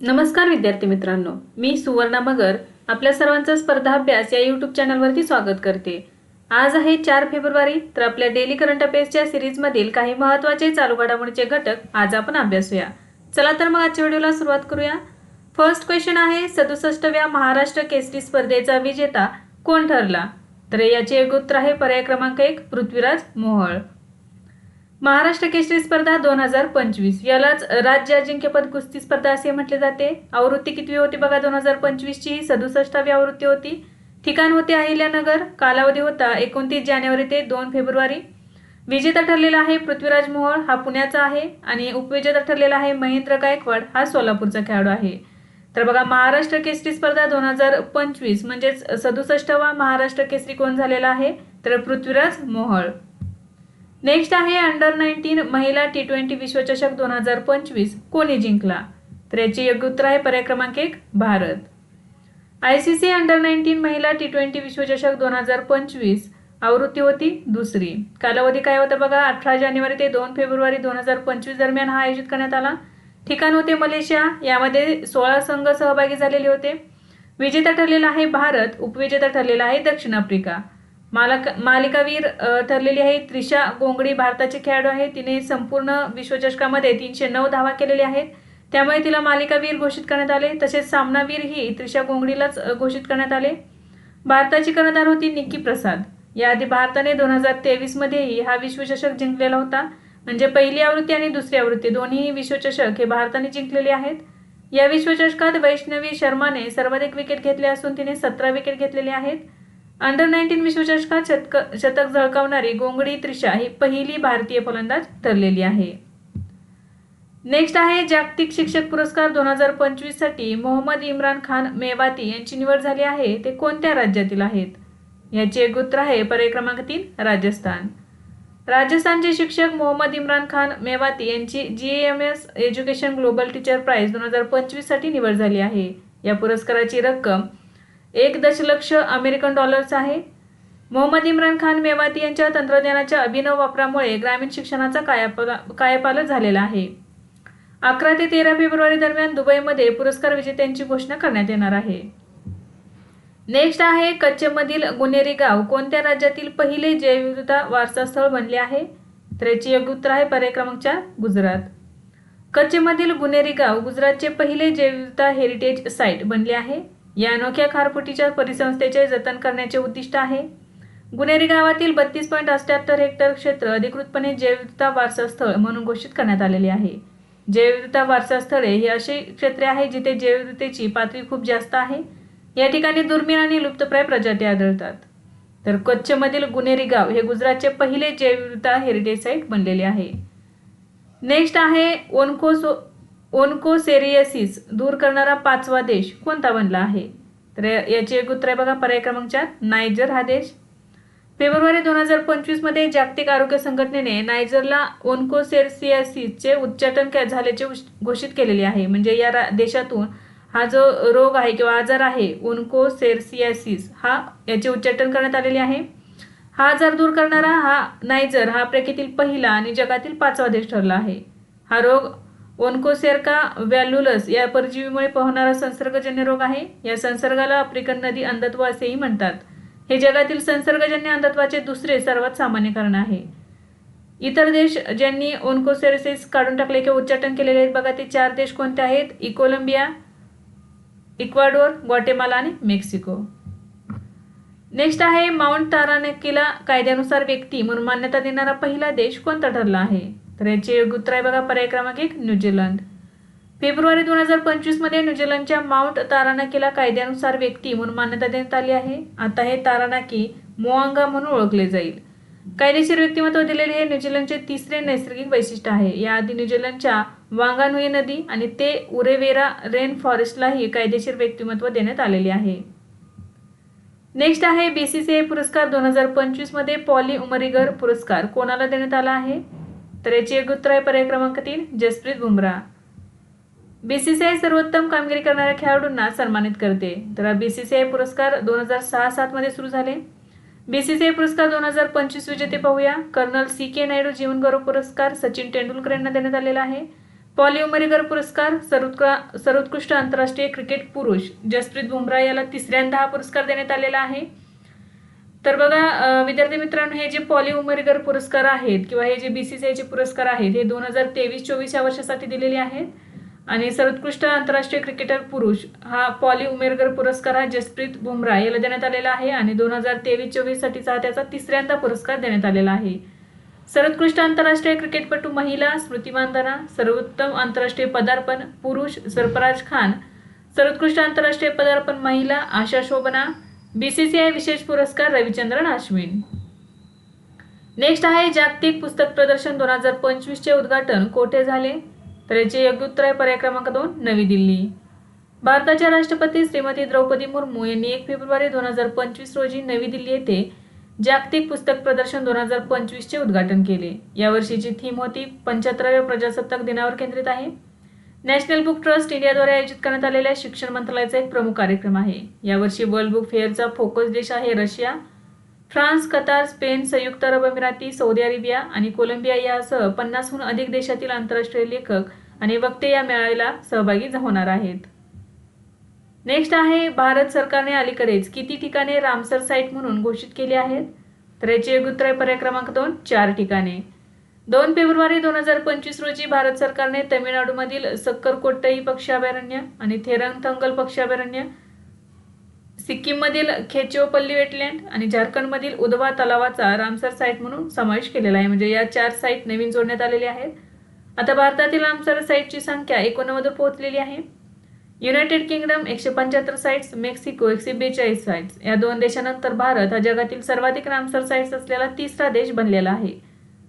नमस्कार विद्यार्थी मित्रांनो मी सुवर्णा मगर आपल्या सर्वांचा स्पर्धा अभ्यास या यूट्यूब चॅनलवरती स्वागत करते. आज आहे चार फेब्रुवारी तर आपल्या डेली करंट अफेअर्सच्या सिरीजमधील काही महत्त्वाचे चालू घडामोडीचे घटक आज आपण अभ्यासूया चला तर मग आजच्या व्हिडिओला सुरुवात करूया. फर्स्ट क्वेश्चन आहे सदुसष्टव्या महाराष्ट्र केसरी स्पर्धेचा विजेता कोण ठरला? तर याचे एक उत्तर आहे पर्याय क्रमांक एक पृथ्वीराज मोहळ. महाराष्ट्र केसरी स्पर्धा दोन हजार पंचवीस. यालाच राज्य अजिंक्यपद कुस्ती स्पर्धा असे म्हटले जाते. आवृत्ती कितवी होती बघा दोन हजार पंचवीसची. ही सदुसष्टावी आवृत्ती होती. ठिकाण होते अहिल्यानगर. कालावधी होता एकोणतीस जानेवारी ते दोन फेब्रुवारी. विजेता ठरलेला आहे पृथ्वीराज मोहोळ हा पुण्याचा आहे. आणि उपविजेता ठरलेला आहे महेंद्र गायकवाड हा सोलापूरचा खेळाडू आहे. तर बघा महाराष्ट्र केसरी स्पर्धा दोन हजार पंचवीस म्हणजेच सदुसष्टावा महाराष्ट्र केसरी कोण झालेला आहे? तर पृथ्वीराज मोहोळ. नेक्स्ट आहे अंडर नाईन्टीन महिला टी ट्वेंटी विश्वचषक दोन हजार पंचवीस कोणी जिंकला? तर याचे योग्य उत्तर आहे पर्याय क्रमांक एक Bharat. I C C under nineteen महिला टी ट्वेंटी विश्वचषक दोन हजार पंचवीस आवृत्ती होती दुसरी. कालावधी काय होता बघा? अठरा जानेवारी ते दोन फेब्रुवारी दोन हजार पंचवीस दरम्यान हा आयोजित करण्यात आला. ठिकाण होते मलेशिया यामध्ये सोळा संघ सहभागी झालेले होते. विजेता ठरलेला आहे भारत उपविजेता ठरलेला आहे दक्षिण आफ्रिका. मालक मालिकावीर ठरलेली आहे. त्रिशा गोंगडी भारताचे खेळाडू आहे तिने संपूर्ण विश्वचषकामध्ये तीनशे नऊ धावा केलेल्या आहेत. त्यामुळे तिला मालिकावीर घोषित करण्यात आले. तसेच सामनावीर ही त्रिशा गोंगडीलाच घोषित करण्यात आले. भारताची कर्णधार होती निक्की प्रसाद. याआधी भारताने दोन हजार तेवीसमध्येही हा विश्वचषक जिंकलेला होता. म्हणजे पहिली आवृत्ती आणि दुसरी आवृत्ती दोन्ही विश्वचषक हे भारताने जिंकलेले आहेत. या विश्वचषकात वैष्णवी शर्माने सर्वाधिक विकेट घेतले असून तिने सतरा विकेट घेतलेले आहेत. अंडर नाईन्टीन विश्वचषकात शतक शतक झळकावणारी गोंगडी त्रिशा ही पहिली भारतीय फलंदाज ठरलेली आहे. नेक्स्ट आहे जागतिक शिक्षक पुरस्कार दोन हजार पंचवीससाठी मोहम्मद इम्रान खान मेवाती यांची निवड झाली आहे. ते कोणत्या राज्यातील आहेत? याचे एक उत्तर आहे पर्याय क्रमांक तीन राजस्थान. राजस्थानचे शिक्षक मोहम्मद इम्रान खान मेवाती यांची G M S education global teacher prize दोन हजार पंचवीससाठी निवड झाली आहे. या पुरस्काराची रक्कम एक दशलक्ष अमेरिकन डॉलर्स आहे. मोहम्मद इम्रान खान मेवाती यांच्या तंत्रज्ञानाच्या अभिनव वापरामुळे ग्रामीण शिक्षणाचा कायापाला कायापालट झालेला आहे. अकरा ते तेरा फेब्रुवारी दरम्यान दुबईमध्ये पुरस्कार विजेत्यांची घोषणा करण्यात येणार आहे. नेक्स्ट आहे कच्चेमधील गुन्हेरी गाव कोणत्या राज्यातील पहिले जैवविविधता वारसास्थळ बनले आहे? तर याची योग्य उत्तर आहे पर्याय क्रमांक चार गुजरात. कच्चेमधील गुन्हेरी गाव गुजरातचे पहिले जैवविविधता हेरिटेज साईट बनले आहे. या अनोख्या खारफुटीच्या परिसंस्थेचे जतन करण्याचे उद्दिष्ट आहे. गुन्हेरी गावातील बत्तीस पॉईंट अठ्याहत्तर हेक्टर क्षेत्र अधिकृतपणे जैवविविधता वारसास्थळ म्हणून घोषित करण्यात आलेले आहे. जैवविविधता वारसास्थळे हे ही अशी क्षेत्रे आहेत जिथे जैवविविधतेची पातळी खूप जास्त आहे. या ठिकाणी दुर्मिळ आणि लुप्तप्राय प्रजाती आढळतात. तर कच्छमधील गुन्हेरी गाव हे गुजरातचे पहिले जैवविविधता हेरिटेज साईट बनलेले आहे. नेक्स्ट आहे ओनकोसो ओनकोसेरियसिस दूर करणारा पाचवा देश कोणता बनला आहे? तर याचे एक उत्तर आहे बघा पर्याय क्रमांक चार नायजर हा देश. फेब्रुवारी दोन हजार पंचवीसमध्ये जागतिक आरोग्य संघटनेने नायजरला ओनकोसेरसियासिसचे उच्चाटन झाल्याचे घोषित केलेले आहे. म्हणजे या रा- देशातून हा जो रोग आहे किंवा आजार आहे ओनकोसेरसियासिस हा याचे उच्चाटन करण्यात आलेले आहे. हा आजार दूर करणारा हा नायजर हा आफ्रिकेतील पहिला आणि जगातील पाचवा देश ठरला आहे. हा रोग ओनकोसेरका व्हॅल्युलस या परजीवीमुळे पोहणारा संसर्गजन्य रोग आहे. या संसर्गाला आफ्रिकन नदी अंधत्व असेही म्हणतात. हे जगातील संसर्गजन्य अंधत्वाचे दुसरे सर्वात सामान्य कारण आहे. इतर देश ज्यांनी ओन्कोसेरिसिस काढून टाकले किंवा उच्चाटन केलेले आहेत बघा ते चार देश कोणते आहेत? इकोलंबिया इक्वाडोर ग्वाटेमाला आणि मेक्सिको. नेक्स्ट आहे माउंट तारानकीला कायद्यानुसार व्यक्ती म्हणून मान्यता देणारा पहिला देश कोणता ठरला आहे? तर याचे योग्य उत्तर आहे बघा पर्याय क्रमांक एक न्यूझीलंड फेब्रुवारी दोन हजार पंचवीसमध्ये न्यूझीलंडच्या माउंट तारानाकीला कायद्यानुसार व्यक्ती म्हणून मान्यता देण्यात आली आहे. आता हे तारानाकी मोआंगा म्हणून ओळखले जाईल. कायदेशीर व्यक्तिमत्व दिलेले हे न्यूझीलंडचे तिसरे नैसर्गिक वैशिष्ट्य आहे. याआधी न्यूझीलंडच्या वांगानुई नदी आणि ते उरेवेरा रेन फॉरेस्टलाही कायदेशीर व्यक्तिमत्व देण्यात आलेले आहे. नेक्स्ट आहे बेसी सी ए पुरस्कार दोन हजार पंचवीसमध्ये पॉली उमरीगर पुरस्कार कोणाला देण्यात आला आहे? तर याची एक उत्तर आहे पर्याय क्रमांक तीन जसप्रीत बुमराह। बीसीसीआय सर्वोत्तम कामगिरी करणाऱ्या खेळाडूंना सन्मानित करते. तर बीसीसीआय पुरस्कार दोन हजार सहा सातमध्ये सुरू झाले. बीसीसीआय पुरस्कार दोन हजार पंचवीस विजेते पाहूया. कर्नल सी के नायडू जीवन गौरव पुरस्कार सचिन तेंडुलकर यांना देण्यात आलेला आहे. पॉली उमरीगर पुरस्कार सर्वोत्क सर्वोत्कृष्ट आंतरराष्ट्रीय क्रिकेट पुरुष जसप्रीत बुमराह याला तिसऱ्यांदा हा पुरस्कार देण्यात आलेला आहे. तर बघा विद्यार्थी मित्रांनो हे जे पॉली उमरीगर पुरस्कार आहेत किंवा हे जे बी सी सी आयचे पुरस्कार आहेत हे दोन हजार तेवीस चोवीस या वर्षासाठी दिलेले आहेत. आणि सर्वोत्कृष्ट आंतरराष्ट्रीय क्रिकेटर पुरुष हा पॉली उमेरगर पुरस्कार हा जसप्रीत बुमराह याला देण्यात आलेला आहे आणि दोन हजार तेवीस चोवीससाठीचा हा त्याचा तिसऱ्यांदा पुरस्कार देण्यात आलेला आहे. सर्वोत्कृष्ट आंतरराष्ट्रीय क्रिकेटपटू महिला स्मृती मानधना सर्वोत्तम आंतरराष्ट्रीय पदार्पण पुरुष सरफराज खान सर्वोत्कृष्ट आंतरराष्ट्रीय पदार्पण महिला आशा शोभना बीसीसीआय विशेष पुरस्कार रविचंद्रन अश्विन. नेक्स्ट आहे जागतिक पुस्तक प्रदर्शन दोन हजार पंचवीसचे उद्घाटन. कोठे झाले? तर याचे योग्य उत्तर आहे पर्याय क्रमांक दोन नवी दिल्ली. भारताच्या राष्ट्रपती श्रीमती द्रौपदी मुर्मू यांनी एक फेब्रुवारी दोन हजार पंचवीस रोजी नवी दिल्ली येथे जागतिक पुस्तक प्रदर्शन दोन हजार पंचवीसचे उद्घाटन केले. यावर्षीची थीम होती पंच्याहत्तराव्या प्रजासत्ताक दिनावर केंद्रित आहे. नॅशनल बुक ट्रस्ट इंडियाद्वारे आयोजित करण्यात आलेल्या शिक्षण मंत्रालयाचा एक प्रमुख कार्यक्रम आहे. यावर्षी वर्ल्ड बुक फेअरचा फोकस देश आहे रशिया. फ्रान्स कतार स्पेन संयुक्त अरब अमिराती सौदी अरेबिया आणि कोलंबिया यासह पन्नासहून अधिक देशातील आंतरराष्ट्रीय लेखक आणि वक्ते या मेळाव्याला सहभागी होणार आहेत. नेक्स्ट आहे भारत सरकारने अलीकडेच किती ठिकाणे रामसर साईट म्हणून घोषित केली आहेत? तर याचे योग्य उत्तर पर्याय क्रमांक दोन चार ठिकाणे. दोन फेब्रुवारी दोन हजार पंचवीस रोजी भारत सरकारने तमिळनाडूमधील सक्करकोट्टई पक्षी अभयारण्य आणि थेरंगथंगल पक्षी अभयारण्य सिक्कीममधील खेचोपल्ली वेटलँड आणि झारखंडमधील उदवा तलावाचा रामसर साईट म्हणून समावेश केलेला आहे. म्हणजे या चार साईट नवीन जोडण्यात आलेल्या आहेत. आता भारतातील रामसर साईटची संख्या एकोणनव्वद पोहोचलेली आहे. युनायटेड किंगडम एकशे पंच्याहत्तर साईट्स मेक्सिको एकशे बेचाळीस साईट्स या दोन देशानंतर भारत हा जगातील सर्वाधिक रामसर साईट्स असलेला तिसरा देश बनलेला आहे.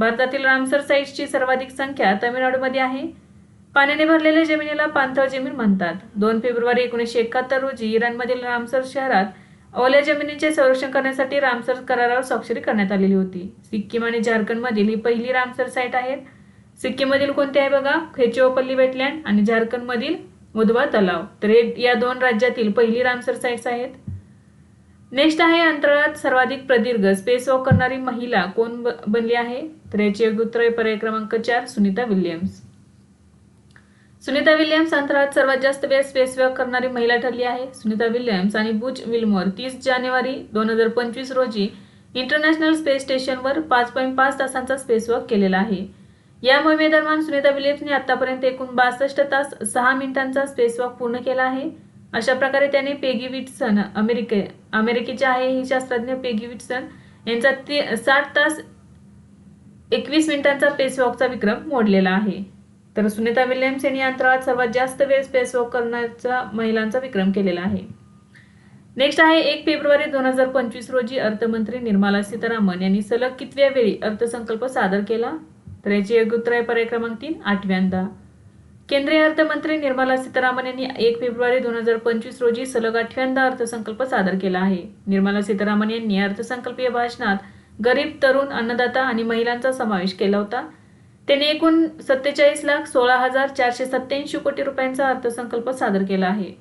भारतातील रामसर साईट्सची सर्वाधिक संख्या तमिळनाडूमध्ये आहे. पाण्याने भरलेल्या जमिनीला पाणथळ जमीन म्हणतात. दोन फेब्रुवारी एकोणीसशे एकाहत्तर रोजी इराणमधील रामसर शहरात ओल्या जमिनीचे संरक्षण करण्यासाठी रामसर करारावर स्वाक्षरी करण्यात आलेली होती. सिक्कीम आणि झारखंडमधील ही पहिली रामसर साईट आहे. सिक्कीममधील कोणते आहे बघा? खेचोपल्ली वेटलँड आणि झारखंडमधील मुदवा तलाव. तर हे या दोन राज्यातील पहिली रामसर साईट्स आहेत. नेक्स्ट आहे अंतराळात सर्वाधिक प्रदीर्घ. स्पेस वॉक करणारी महिला कोण बनली आहे? तर याचे योग्य उत्तर आहे पर्याय क्रमांक चार सुनीता विल्यम्स. सुनीता विल्यम्स अंतराळात सर्वात जास्त वेळ स्पेस वॉक करणारी महिला ठरली आहे. सुनीता विल्यम्स आणि बुच विल्मोर. तीस जानेवारी दोन हजार पंचवीस रोजी इंटरनॅशनल स्पेस स्टेशनवर पाच पॉईंट पाच तासांचा स्पेस वॉक केलेला आहे. या मोहिमेदरम्यान सुनीता विल्यम्सने आतापर्यंत एकूण बासष्ट तास सहा मिनिटांचा स्पेस वॉक पूर्ण केला आहे. अशा प्रकारे त्याने पेगी विटसन अमेरिके अमेरिकेचे आहे ही शास्त्रज्ञ पेगी विटसन यांचा ते साठ तास एकवीस मिनिटांचा पेसवॉकचा विक्रम मोडलेला आहे. तर सुनीता विल्यम्स यांनी अंतराळात सर्वात जास्त वेळ स्पेस वॉक करण्याचा महिलांचा विक्रम केलेला आहे. नेक्स्ट आहे एक फेब्रुवारी दोन हजार पंचवीस रोजी अर्थमंत्री निर्मला सीतारामन यांनी सलग कितव्या वेळी अर्थसंकल्प सादर केला? तर याची योग्य उत्तर आहे पर्याय क्रमांक तीन आठव्यांदा. केंद्रीय अर्थमंत्री निर्मला सीतारामन यांनी एक फेब्रुवारी दोन हजार पंचवीस रोजी सलग आठव्यांदा अर्थसंकल्प सादर केला आहे. निर्मला सीतारामन यांनी अर्थसंकल्पीय भाषणात गरीब तरुण अन्नदाता आणि महिलांचा समावेश केला होता. त्यांनी एकूण सत्तेचाळीस लाख सोळा हजार चारशे सत्याऐंशी कोटी रुपयांचा अर्थसंकल्प सादर केला आहे.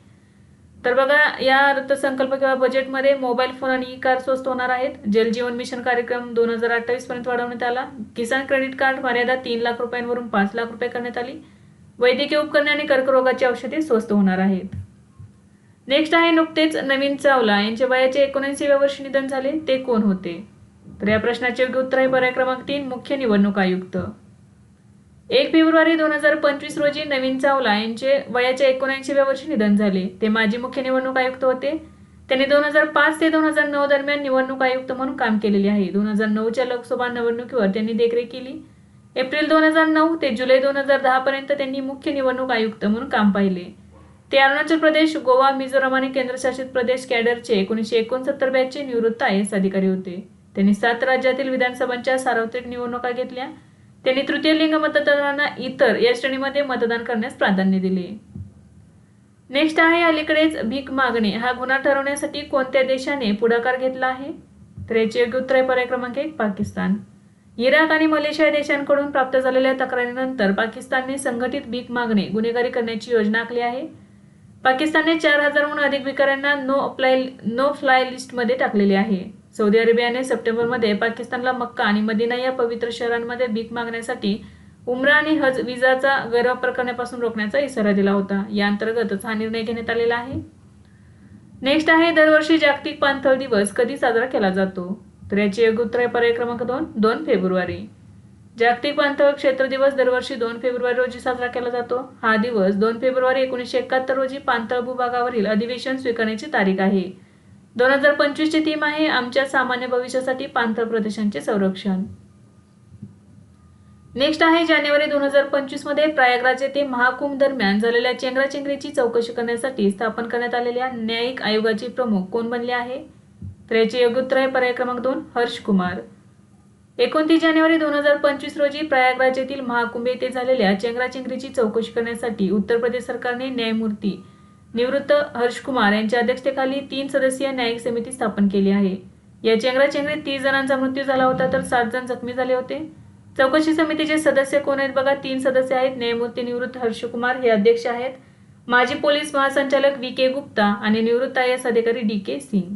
तर बघा या अर्थसंकल्प किंवा बजेटमध्ये मोबाईल फोन आणि ई कार स्वस्त होणार आहेत. जलजीवन मिशन कार्यक्रम दोन हजार अठ्ठावीस पर्यंत वाढवण्यात आला. किसान क्रेडिट कार्ड मर्यादा तीन लाख रुपयांवरून पाच लाख रुपये करण्यात आली. वैद्यकीय उपकरणे आणि कर्करोगाची औषधे स्वस्त होणार आहेत. नेक्स्ट आहे नुकतेच नवीन चावला. यांच्या वयाचे एकोणऐंशीव्या वर्षी निधन झाले. ते कोण होते? तर या प्रश्नाचे योग्य उत्तर आहे पर्याय क्रमांक तीन मुख्य निवडणूक आयुक्त. एक फेब्रुवारी दोन हजार पंचवीस रोजी नवीन चावला यांचे वयाच्या एकोणऐंशीव्या वर्षी निधन झाले. ते माजी मुख्य निवडणूक आयुक्त होते. त्यांनी दोन हजार पाच ते दोन हजार नऊ दरम्यान निवडणूक आयुक्त म्हणून काम केलेले आहे. दोन हजार नऊच्या लोकसभा निवडणुकीवर त्यांनी देखरेख केली. एप्रिल दोन हजार नऊ ते जुलै दोन हजार दहापर्यंत त्यांनी मुख्य निवडणूक आयुक्त म्हणून काम पाहिले. ते अरुणाचल प्रदेश गोवा मिझोराम आणि केंद्रशासित प्रदेश कॅडरचे एकोणीसशे एकोणसत्तर बॅचचे निवृत्त आय एस अधिकारी होते. त्यांनी सात राज्यातील विधानसभांच्या सार्वत्रिक निवडणुका घेतल्या. त्यांनी तृतीय लिंग मतदारांना इतर या श्रेणीमध्ये मतदान करण्यास प्राधान्य दिले. नेक्स्ट आहे अलीकडेच भीक मागणे. हा गुन्हा ठरवण्यासाठी कोणत्या देशाने पुढाकार घेतला आहे? तर याचे योग्य उत्तर आहे पर्याय क्रमांक एक पाकिस्तान. इराक आणि मलेशिया देशांकडून प्राप्त झालेल्या तक्रारीनंतर पाकिस्तानने संघटित भीक मागणे गुन्हेगारी करण्याची योजना आखली आहे. पाकिस्तानने चार हजारहून अधिक भिकाऱ्यांना नो अप्लाय नो फ्लाय लिस्टमध्ये टाकलेले आहे. सौदी अरेबियाने सप्टेंबरमध्ये पाकिस्तानला मक्का आणि मदिना या पवित्र शहरांमध्ये भीक मागण्यासाठी उमरा आणि हज विजाचा गैरवापर करण्यापासून रोखण्याचा इशारा दिला होता. या अंतर्गतच हा निर्णय घेण्यात आलेला आहे. नेक्स्ट आहे दरवर्षी जागतिक पाणथळ दिवस कधी साजरा केला जातो? तर याची योग्य उत्तर आहे पर्याय क्रमांक दोन दोन फेब्रुवारी. जागतिक पाणथळ क्षेत्र दिवस दरवर्षी दोन फेब्रुवारी रोजी साजरा केला जातो. हा दिवस दोन फेब्रुवारी एकोणीसशे एकाहत्तर रोजी पांतळ भूभागावरील अधिवेशन स्वीकारण्याची तारीख आहे. दोन हजार पंचवीसची थीम आहे आमच्या सामान्य भविष्यासाठी पांथळ प्रदेशांचे संरक्षण. नेक्स्ट आहे जानेवारी दोन हजार पंचवीसमध्ये प्रयागराज येथे महाकुंभ दरम्यान झालेल्या चेंगराचेंगरीची चौकशी करण्यासाठी स्थापन करण्यात आलेल्या न्यायिक आयोगाचे प्रमुख कोण बनले आहे? तर याचे पर्याय क्रमांक दोन हर्ष कुमार. एकोणतीस जानेवारी दोन हजार पंचवीस रोजी प्रयागराज येथील महाकुंभ येथे झालेल्या चेंगराचेंगरीची चौकशी करण्यासाठी उत्तर प्रदेश सरकारने न्यायमूर्ती निवृत्त हर्षकुमार यांच्या अध्यक्षतेखाली तीन सदस्यीय न्यायिक समिती स्थापन केली आहे. या चेंगराचेंगरीत तीस जणांचा मृत्यू झाला होता तर सात जण जखमी झाले होते. चौकशी समितीचे सदस्य कोण आहेत बघा? तीन सदस्य आहेत. न्यायमूर्ती निवृत्त हर्षकुमार हे अध्यक्ष आहेत. माजी पोलीस महासंचालक व्ही के गुप्ता आणि निवृत्त आय एस अधिकारी डी के सिंग.